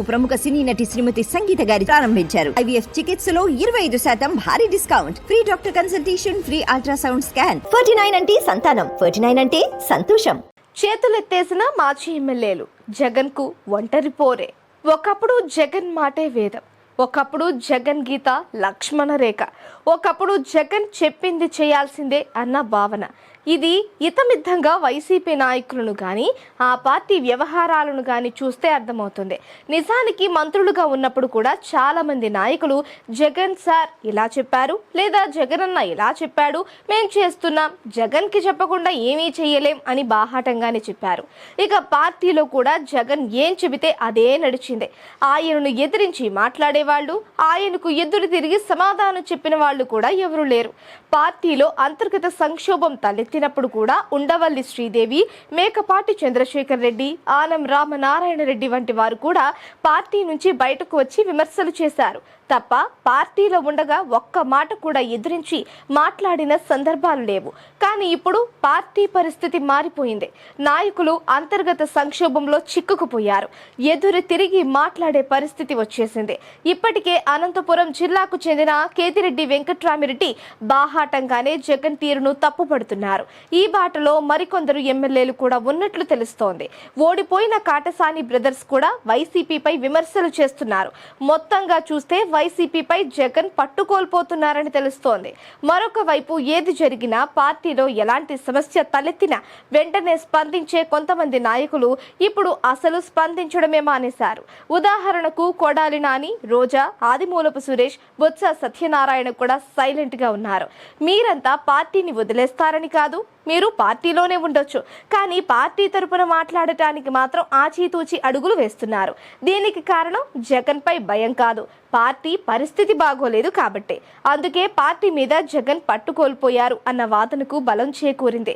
ప్రముఖ సినీ నటి శ్రీమతి సంగీత గారి ప్రారంభించారు. ఐవీఎఫ్ చికిత్సలో ఇరవై ఐదు శాతం భారీ discount. Free doctor consultation free ultrasound scan. Forty nine అంటే సంతానం. ఫోర్టీ నైన్ అంటే సంతోషం. చేతులెత్తేసిన మాజీ ఎమ్మెల్యేలు జగన్కు ఒంటరి పోరే. ఒకప్పుడు జగన్ మాటే వేదం. ఒకప్పుడు జగన్ గీత లక్ష్మణ రేఖ. ఒకప్పుడు జగన్ చెప్పింది చేయాల్సిందే అన్న భావన. ఇది ఇతమిద్ధంగా వైసీపీ నాయకులను కానీ ఆ పార్టీ వ్యవహారాలను కానీ చూస్తే అర్థమవుతుంది. నిజానికి మంత్రులుగా ఉన్నప్పుడు కూడా చాలా మంది నాయకులు జగన్ సార్ ఇలా చెప్పారు లేదా జగన్ అన్న ఇలా చెప్పాడు మేం చేస్తున్నాం జగన్కి చెప్పకుండా ఏమీ చేయలేం అని బాహాటంగానే చెప్పారు. ఇక పార్టీలో కూడా జగన్ ఏం చెబితే అదే నడిచింది. ఆయనను ఎదిరించి మాట్లాడేవాళ్ళు ఆయనకు ఎదురు తిరిగి సమాధానం చెప్పిన వాళ్ళు కూడా ఎవరు లేరు. పార్టీలో అంతర్గత సంక్షోభం ఎత్తినప్పుడు కూడా ఉండవల్లి శ్రీదేవి మేకపాటి చంద్రశేఖర్ రెడ్డి ఆనం రామనారాయణ రెడ్డి వంటి వారు కూడా పార్టీ నుంచి బయటకు వచ్చి విమర్శలు చేశారు. తప్ప పార్టీలో ఉండగా ఒక్క మాట కూడా ఎదిరించి మాట్లాడిన సందర్భాలు లేవు. కానీ ఇప్పుడు పార్టీ పరిస్థితి మారిపోయింది. నాయకులు అంతర్గత సంక్షోభంలో చిక్కుకుపోయారు. ఎదురు తిరిగి మాట్లాడే పరిస్థితి వచ్చేసింది. ఇప్పటికే అనంతపురం జిల్లాకు చెందిన కేతిరెడ్డి వెంకట్రామిరెడ్డి బాహాటంగానే జగన్ తీరును తప్పుపడుతున్నారు. ఈ బాటలో మరికొందరు ఎమ్మెల్యేలు కూడా ఉన్నట్లు తెలుస్తోంది. ఓడిపోయిన కాటసాని బ్రదర్స్ కూడా వైసీపీపై విమర్శలు చేస్తున్నారు. మొత్తంగా చూస్తే వైసీపీపై జగన్ పట్టుకోల్పోతున్నారని తెలుస్తోంది. మరొక వైపు ఏది జరిగినా పార్టీలో ఎలాంటి సమస్య తలెత్తినా వెంటనే స్పందించే కొంతమంది నాయకులు ఇప్పుడు అసలు స్పందించడమే మానేశారు. ఉదాహరణకు కొడాలి నాని రోజా ఆదిమూలపు సురేష్ బొత్స సత్యనారాయణ కూడా సైలెంట్గా ఉన్నారు. మీరంతా పార్టీని వదిలేస్తారని కాదు మీరు పార్టీలోనే ఉండొచ్చు. కానీ పార్టీ తరపున మాట్లాడటానికి మాత్రం ఆచితూచి అడుగులు వేస్తున్నారు. దీనికి కారణం జగన్ పై భయం కాదు. పార్టీ పరిస్థితి బాగోలేదు కాబట్టి. అందుకే పార్టీ మీద జగన్ పట్టుకోల్పోయారు అన్న వాదనకు బలం చేకూరింది.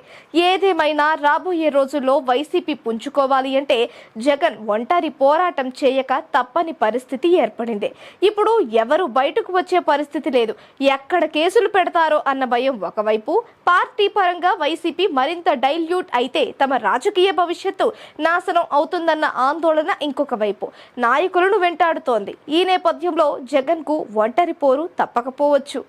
ఏదేమైనా రాబోయే రోజుల్లో వైసీపీ పుంజుకోవాలి అంటే జగన్ ఒంటరి పోరాటం చేయక తప్పని పరిస్థితి ఏర్పడింది. ఇప్పుడు ఎవరు బయటకు వచ్చే పరిస్థితి లేదు. ఎక్కడ కేసులు పెడతారో అన్న భయం ఒకవైపు పార్టీ పరంగా వైసీపీ మరింత డైల్యూట్ అయితే తమ రాజకీయ భవిష్యత్తు నాశనం అవుతుందన్న ఆందోళన ఇంకొక వైపు. నాయకులను వెంటాడుతోంది. ఈ నేపథ్యంలో జగన్కు ఒంటరి పోరు తప్పకపోవచ్చు.